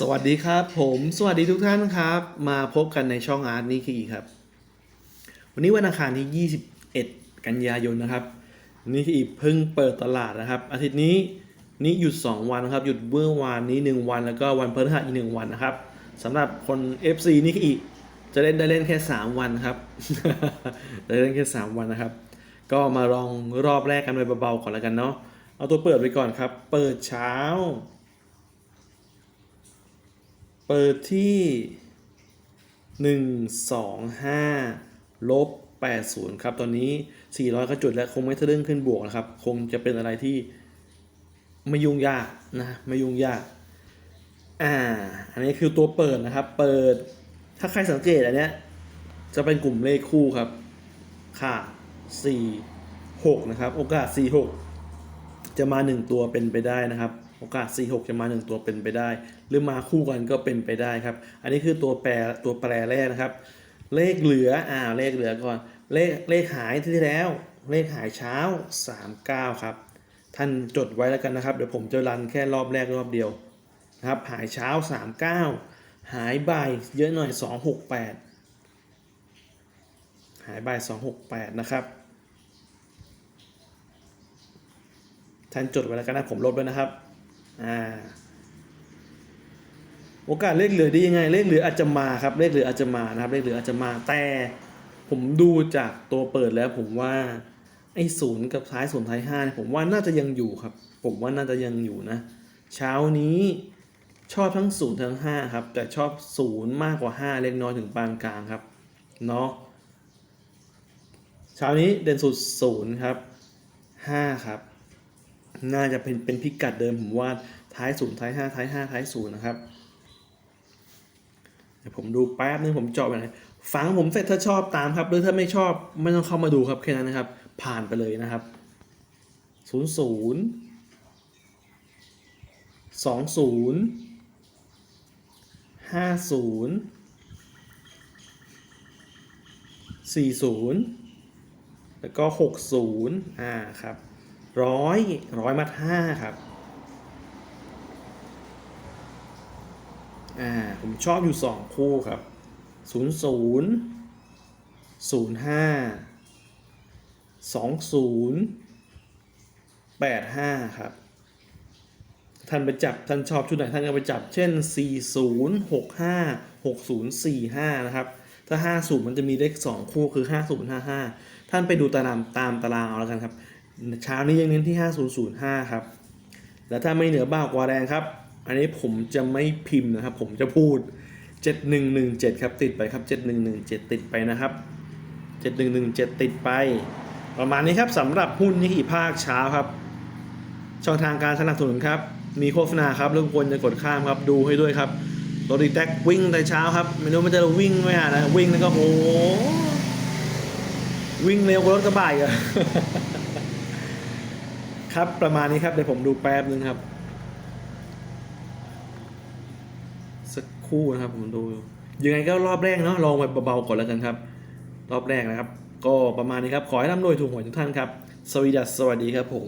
สวัสดีครับ ผมสวัสดีทุกท่านครับ มาพบกันในช่องอาร์ตนี่คีครับ วันนี้วันอังคารที่ 21 กันยายนนะครับนี่คีเพิ่งเปิดตลาดนะครับ อาทิตย์นี้นี่หยุด 2 วันนะครับ หยุดเมื่อวานนี้ 1 วัน แล้วก็วันพฤหัสอีก 1 วันนะครับสำหรับคน FC นี่คีจะเล่นได้เล่นแค่ 3 วันครับได้เล่นแค่ 3 วันนะครับ ก็มาลองรอบแรกกันไปเบาๆก่อนแล้วกันเนาะเอาตัวเปิดไว้ก่อนครับ เปิดเช้า เปิดที่หนึ่งสองห้าลบแปดศูนย์ครับ ตอนนี้สี่ร้อยก็จุดแล้ว คงไม่ทะลึ่งขึ้นบวกนะครับ คงจะเป็นอะไรที่ไม่ยุ่งยากนะ ไม่ยุ่งยาก อ่า อันนี้คือตัวเปิดนะครับ เปิด ถ้าใครสังเกตอันเนี้ย จะเป็นกลุ่มเลขคู่ครับ ค่ะสี่หกนะครับ โอกาสสี่หกจะมา 1 ตัวเป็นไปได้นะครับ โอกาส46จะมา1ตัวเป็นไปได้ หรือมาคู่กันก็เป็นไปได้ครับ อันนี้คือตัวแปรตัวแปรแรกนะครับ เลขเหลืออ่าเลขเหลือก่อน เลขเลขหายที่แล้ว เลขหายเช้า 39 ครับ ท่านจดไว้แล้วกันนะครับ เดี๋ยวผมจะรันแค่รอบแรกรอบเดียวนะครับ หายเช้า 39 หายบ่ายเยอะหน่อย 268 หายบ่าย268 นะครับท่านจดไว้แล้วกันนะผมลบแล้วนะครับ อ่าโอกาสเลขเหลือได้ยังไง เลขเหลืออาจจะมาครับ เลขเหลืออาจจะมานะครับ เลขเหลืออาจจะมาแต่ผมดูจากตัวเปิดแล้วผมว่าไอ้ศูนย์กับท้ายศูนย์ท้ายห้าผมว่าน่าจะยังอยู่ครับ ผมว่าน่าจะยังอยู่นะ เช้านี้ชอบทั้งศูนย์ทั้งห้าครับ แต่ชอบศูนย์มากกว่าห้าเล็กน้อยถึงปานกลางครับเนาะเช้านี้เด่นสุดศูนย์ครับห้าครับ น่าจะเป็นเป็นพิกัดเดิมผมว่าท้ายศูนย์ท้ายห้าท้ายห้าท้ายศูนย์นะครับเดี๋ยวผมดูแป๊บนึงผมเจาะไปไหนฟังผมเสร็จถ้าชอบตามครับหรือถ้าไม่ชอบไม่ต้องเข้ามาดูครับแค่นั้นนะครับ ผ่านไปเลยนะครับศูนย์ศูนย์สองศูนย์ห้าศูนย์สี่ศูนย์แล้วก็หกศูนย์อ่าครับ ร้อยร้อยมัดห้าครับอ่าผมชอบอยู่สองคู่ครับศูนย์ศูนย์ศูนย์ห้าสองศูนย์แปดห้าครับ ท่านไปจับ ท่านชอบชุดไหนท่านก็ไปจับ เช่น40 65 60 45นะครับ ถ้า50มันจะมีเลข2คู่คือ50 55ท่านไปดูตารางตามตารางเอาแล้วกันครับ เช้านี้ยังเน้นที่ 5005 ครับ และถ้าไม่เหนือบ้ากว่าแรงครับ อันนี้ผมจะไม่พิมพ์นะครับ ผมจะพูด 7117 ครับ ติดไปครับ 7117 ติดไปนะครับ 7117 ติดไป ประมาณนี้ครับสำหรับหุ้นนิกอีภาคเช้าครับ ช่องทางการสนับสนุนครับ มีโฆษณาครับรบกวนจะกดข้ามครับ ดูให้ด้วยครับรถดีแท็กวิ่งแต่เช้าครับไม่รู้มันจะวิ่งไม่อะนะวิ่งแล้วก็โอ้วิ่งเร็วกว่ารถกระบะอีกอะ ครับประมาณนี้ครับเดี๋ยวผมดูแป๊บนึงครับ สักครู่นะครับผมดูยังไงก็รอบแรกเนาะลองไปเบาๆก่อนแล้วกันครับ รอบแรกนะครับ ก็ประมาณนี้ครับ ขอให้ร่ำรวยถูกหวยทุกท่านครับ สวีดัสสวัสดีครับผม